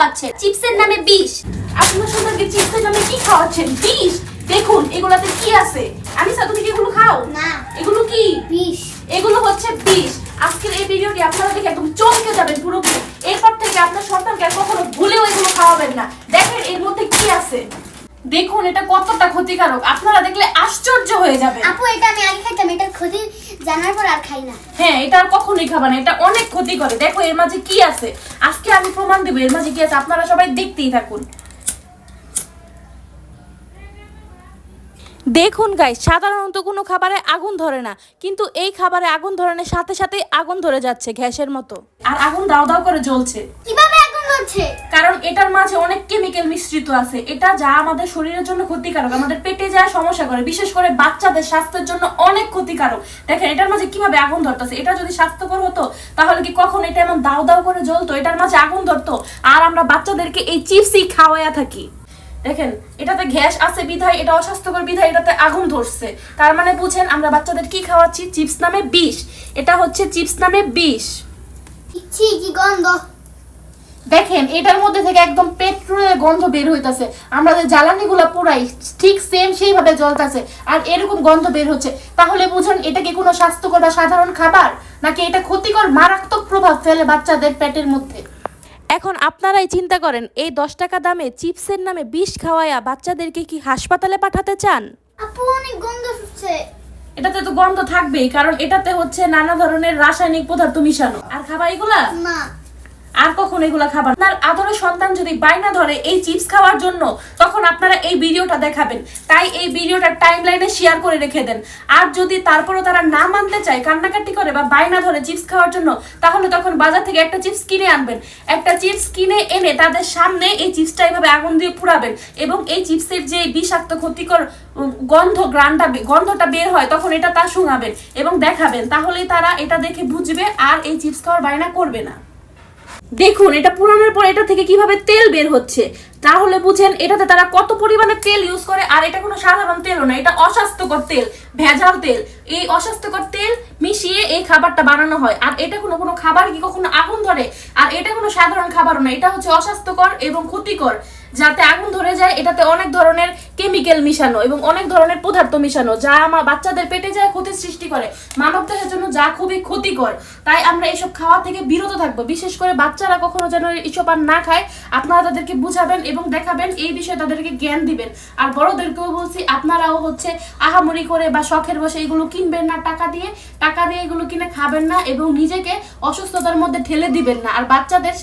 খাওয়াচ্ছেন চিপসের নামে বিষ। আপনার সন্তানকে চিপসের নামে কি খাওয়াচ্ছেন? বিষ? দেখুন এগুলাতে কি আছে? আমি আনিসা তুমি কি এগুলো খাও? না। এগুলো কি? বিষ। এগুলো হচ্ছে বিষ। আজকের এই ভিডিওটি আপনারা দেখে একদম চমকে যাবেন পুরোপুরি। এরপর থেকে আপনার সন্তানকে কখনো ভুলেও এগুলো খাওয়াবেন না দেখেন এর মধ্যে কি আছে দেখুন এটা কতটা ক্ষতিকারক। আপনারা দেখলে আশ্চর্য হয়ে যাবে আপু এটা আমি আগে খাইতাম এটার ক্ষতি জানার পর আর খাই না। হ্যাঁ এটা আর কখনোই খাবা না এটা অনেক ক্ষতি করে। দেখো এর মাঝে কি আছে? আজকে আমি প্রমাণ দেবো এর মাঝে কি আছে? আপনারা সবাই দেখতেই থাকুন। দেখুন গাই সাধারণত কোনো খাবারে আগুন ধরে না কিন্তু এই খাবারে আগুন ধরানোর সাথে সাথেই আগুন ধরে যাচ্ছে গ্যাসের মতো। আর আগুন দাও দাও করে জ্বলছে। কীভাবে হচ্ছে কারণ এটার মাঝে অনেক কেমিক্যাল মিশ্রিত আছে। এটা যা আমাদের শরীরের জন্য ক্ষতিকারক আমাদের পেটে যা সমস্যা করে বিশেষ করে বাচ্চাদের স্বাস্থ্যের জন্য অনেক ক্ষতিকারক। দেখেন এটার মাঝে কীভাবে আগুন ধরতেছে? এটা যদি স্বাস্থ্যকর হতো তাহলে কি কখন এটা এমন দাও দাও করে জ্বলতো? এটার মাঝে আগুন ধরতো? আর আমরা বাচ্চাদেরকে এই চিপসই খাওয়াইয়া থাকি। দেখেন এটাতে গ্যাস আছে বিধায় এটা অস্বাস্থ্যকর বিধায় এটাতে আগুন ধরছে। তার মানে বুঝেন আমরা বাচ্চাদের কি খাওয়াচ্ছি? চিপস নামে বিষ। এটা হচ্ছে চিপস নামে বিষ। কি গন্ধ। দেখেন এটার মধ্যে থেকে একদম পেট্রোলের গন্ধ বের হইতাছে। আমরা যে জ্বালানিগুলো পুরাই ঠিক সেম সেইভাবে জ্বলতাছে আর এরকম গন্ধ বের হচ্ছে। তাহলে বুঝুন এটা কি কোনো স্বাস্থ্যকর বা সাধারণ খাবার? নাকি এটা ক্ষতিকর মারাত্মক প্রভাব ফেলে বাচ্চাদের পেটের মধ্যে? এখন আপনারাই চিন্তা করেন এই দশ টাকা দামে চিপসের নামে বিষ খাওয়ায়া বাচ্চাদেরকে কি হাসপাতালে পাঠাতে চান? আপু অনেক গন্ধ শুচ্ছে এটাতে তো গন্ধ থাকবেই কারণ এটাতে হচ্ছে নানা ধরনের রাসায়নিক পদার্থ মিশানো। আর খাবার এগুলা? না। আর কখন এগুলা খাবার আপনার আদরের সন্তান যদি বাইনা ধরে এই চিপস খাওয়ার জন্য, তখন আপনারা এই ভিডিওটা দেখাবেন। তাই এই ভিডিওটা টাইম লাইনে শেয়ার করে রেখে দেন। আর যদি তারপরও তারা না মানতে চায়, কান্নাকাটি করে বা বাইনা ধরে চিপস খাওয়ার জন্য, তাহলে তখন বাজার থেকে একটা চিপস কিনে আনবেন। একটা চিপস কিনে এনে তাদের সামনে এই চিপসটা এইভাবে আগুন দিয়ে পুরাবেন এবং এই চিপসের যে বিষাক্ত, ক্ষতিকর গন্ধ গ্রানটা গন্ধটা বের হয়, তখন এটা তা শুঙাবেন এবং দেখাবেন। তাহলেই তারা এটা দেখে বুঝবে আর এই চিপস খাওয়ার বায়না করবে না। দেখুন, এটা পুরানোর পর এটা থেকে কীভাবে তেল বের হচ্ছে? তাহলে বুঝেন, এটাতে তারা কত পরিমাণে তেল ইউজ করে, আর এটা কোনো সাধারণ তেলও না, এটা অস্বাস্থ্যকর তেল, ভেজাল তেল। এই অস্বাস্থ্যকর তেল মিশিয়ে এই খাবারটা বানানো হয়। আর এটা কোনো কোনো খাবার কি কখনো আগুন ধরে? আর এটা কোনো সাধারণ খাবারও না, এটা হচ্ছে অস্বাস্থ্যকর এবং ক্ষতিকর। যাতে আগুন ধরে যায়, এটাতে অনেক ধরনের কেমিক্যাল মিশানো এবং অনেক ধরনের পদার্থ মিশানো, যা আমার বাচ্চাদের পেটে যায়, ক্ষতির সৃষ্টি করে। মানব দেহের জন্য যা খুবই ক্ষতিকর। তাই আমরা এইসব খাওয়া থেকে বিরত থাকব। বিশেষ করে বাচ্চারা কখনো যেন এইসব আর না খায়, আপনারা তাদেরকে বুঝাবেন এবং দেখাবেন, এই বিষয়ে তাদেরকে জ্ঞান দিবেন। আর বড়দেরকেও বলছি, আপনারাও হচ্ছে আহামরি করে বা শখের বসে এগুলো কিনবেন না, টাকা দিয়ে। টাকা দিয়ে এগুলো কিনে খাবেন না এবং নিজেকে অসুস্থতার মধ্যে ঠেলে দিবেন না। আর বাচ্চাদের